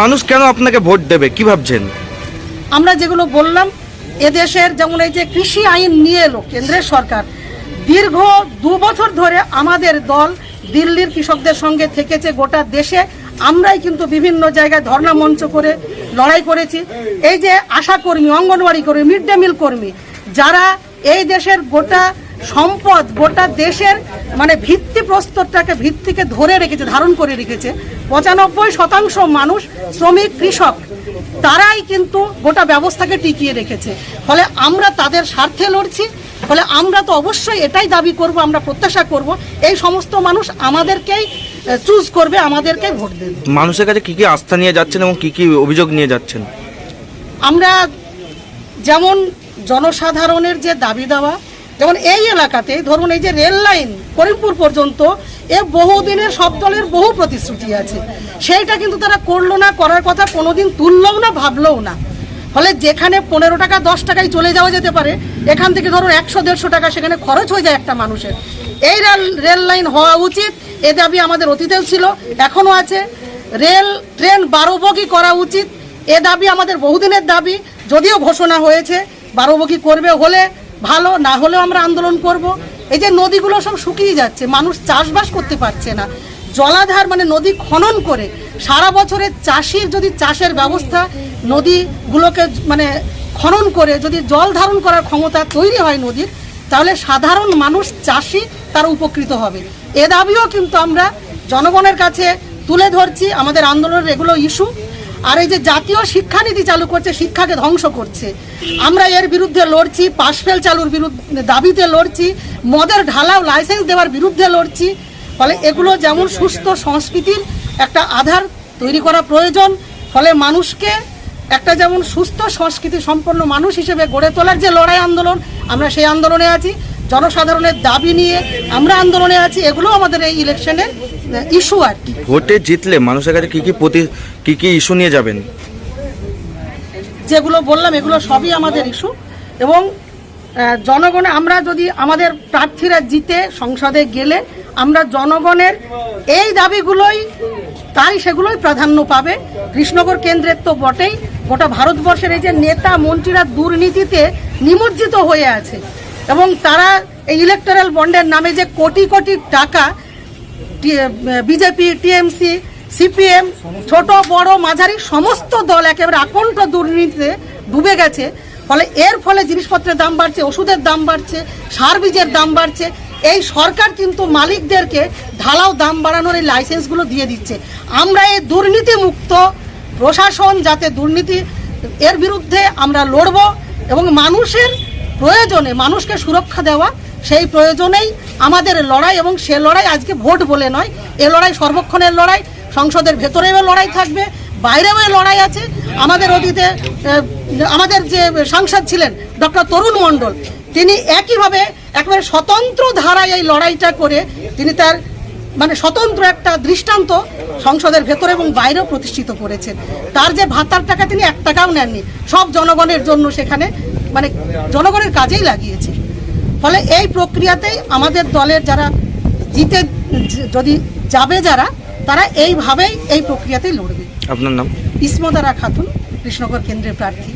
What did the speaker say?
মানুষ কেন আপনাকে ভোট দেবে? কি ভাবছেন? আমরা যেগুলো বললাম, এদেশের যেমন এই যে কৃষি আইন নিয়ে এলো কেন্দ্রের সরকার, দীর্ঘ দু বছর ধরে আমাদের দল দিল্লির কৃষকদের সঙ্গে থেকেছে গোটা দেশে। আমরাই কিন্তু বিভিন্ন জায়গায় ধর্ণা মঞ্চ করে লড়াই করেছি। এই যে আশা কর্মী অঙ্গনওয়াড়ি কর্মী, মিড ডে মিল কর্মী, যারা এই দেশের গোটা সম্পদ গোটা দেশের মানে ভিত্তি প্রস্তরটাকে ভিত্তিকে ধরে রেখেছে ধারণ করে রেখেছে। পঁচানব্বই শতাংশ মানুষ শ্রমিক কৃষক তারাই কিন্তু গোটা ব্যবস্থাকে টিকিয়ে রেখেছে। ফলে আমরা তাদের স্বার্থে লড়ছি ফলে আমরা তো অবশ্যই এটাই দাবি করব আমরা প্রত্যাশা করব এই সমস্ত মানুষ আমাদেরকেই চুজ করবে আমাদেরকেই ভোট দেবে। মানুষের কাছে কি কি আস্থা নিয়ে যাচ্ছেন এবং কি কি অভিযোগ নিয়ে যাচ্ছেন? আমরা যেমন জনসাধারণের যে দাবি দেওয়া যেমন এই এলাকাতে ধরুন এই যে রেল লাইন করিমপুর পর্যন্ত এ বহুদিনের সব দলের বহু প্রতিশ্রুতি আছে। সেইটা কিন্তু তারা করল না, করার কথা কোনোদিন তুললেও না, ভাবলেও না। ফলে যেখানে পনেরো টাকা, দশ টাকায় চলে যাওয়া যেতে পারে, এখান থেকে ধরুন একশো, দেড়শো টাকা সেখানে খরচ হয়ে যায় একটা মানুষের। এই রেল রেল লাইন হওয়া উচিত, এ দাবি আমাদের অতীতেও ছিল, এখনও আছে। রেল, ট্রেন বারো বগি করা উচিত, এ দাবি আমাদের বহুদিনের দাবি, যদিও ঘোষণা হয়েছে বারো বগি করবে হলে ভালো, না হলেও আমরা আন্দোলন করব। এই যে নদীগুলো সব শুকিয়ে যাচ্ছে, মানুষ চাষবাস করতে পারছে না। জলাধার মানে নদী খনন করে সারা বছরের চাষির যদি চাষের ব্যবস্থা নদীগুলোকে মানে খনন করে যদি জল ধারণ করার ক্ষমতা তৈরি হয় নদীর, তাহলে সাধারণ মানুষ চাষি তারা উপকৃত হবে। এ দাবিও কিন্তু আমরা জনগণের কাছে তুলে ধরছি। আমাদের আন্দোলনের এগুলো ইস্যু। আর এই যে জাতীয় শিক্ষানীতি চালু করছে, শিক্ষাকে ধ্বংস করছে। আমরা এর বিরুদ্ধে লড়ছি পাশফেল চালুর বিরুদ্ধে, দাবিতে লড়ছি, মদের ঢালাও লাইসেন্স দেওয়ার বিরুদ্ধে লড়ছি। ফলে এগুলো যেমন সুস্থ সংস্কৃতির একটা আধার তৈরি করা প্রয়োজন, ফলে মানুষকে একটা যেমন সুস্থ সংস্কৃতি সম্পন্ন মানুষ হিসেবে গড়ে তোলার যে লড়াই আন্দোলন, আমরা সেই আন্দোলনে আছি। জনসাধারণের দাবি নিয়ে আমরা আন্দোলনে আছি এগুলো আমাদের এই ইলেকশনের ইস্যু আর কি। ভোটে জিতলে মানুষের কাছে কি কি প্রতি কি কি ইস্যু নিয়ে যাবেন? যেগুলো বললাম এগুলো সবই আমাদের ইস্যু এবং জনগণে আমরা যদি আমাদের প্রার্থীরা জিতে সংসদে গেলে আমরা জনগণের এই দাবিগুলোই তাই সেগুলোই প্রাধান্য পাবে। কৃষ্ণগর কেন্দ্রের তো বটেই গোটা ভারতবর্ষের এই যে নেতা মন্ত্রীরা দুর্নীতিতে নিমজ্জিত হয়ে আছে। এবং তারা এই ইলেকটোরাল বন্ডের নামে যে কোটি কোটি টাকা বিজেপি, টিএমসি, সিপিএম, ছোট, বড়, মাঝারি সমস্ত দল একেবারে আকণ্ঠ দুর্নীতিতে ডুবে গেছে। ফলে এর ফলে জিনিসপত্রের দাম বাড়ছে, ওষুধের দাম বাড়ছে, সার বীজের দাম বাড়ছে। এই সরকার কিন্তু মালিকদেরকে ঢালাও দাম বাড়ানোর এই লাইসেন্সগুলো দিয়ে দিচ্ছে। আমরা এই দুর্নীতি মুক্ত প্রশাসন যাতে দুর্নীতি এর বিরুদ্ধে আমরা লড়ব এবং মানুষের প্রয়োজনে মানুষকে সুরক্ষা দেওয়া, সেই প্রয়োজনেই আমাদের লড়াই এবং সে লড়াই আজকে ভোট বলে নয়। এ লড়াই সর্বক্ষণের লড়াই, সংসদের ভেতরেও লড়াই থাকবে, বাইরেও লড়াই আছে। আমাদের অতীতে আমাদের যে সাংসদ ছিলেন ডক্টর তরুণ মণ্ডল, তিনি একইভাবে একেবারে স্বতন্ত্র ধারায় এই লড়াইটা করে তিনি তার মানে স্বতন্ত্র একটা দৃষ্টান্ত সংসদের ভেতরে এবং বাইরেও প্রতিষ্ঠিত করেছেন। তার যে ভাতার টাকা তিনি এক টাকাও নেননি, সব জনগণের জন্য সেখানে মানে জনগণের কাজেই লাগিয়েছি। ফলে এই প্রক্রিয়াতেই আমাদের দলের যারা জিতে যদি যাবে যারা তারা এইভাবেই এই প্রক্রিয়াতেই লড়বে। আপনার নাম? ইসমদারা খাতুন কৃষ্ণনগর কেন্দ্রের প্রার্থী।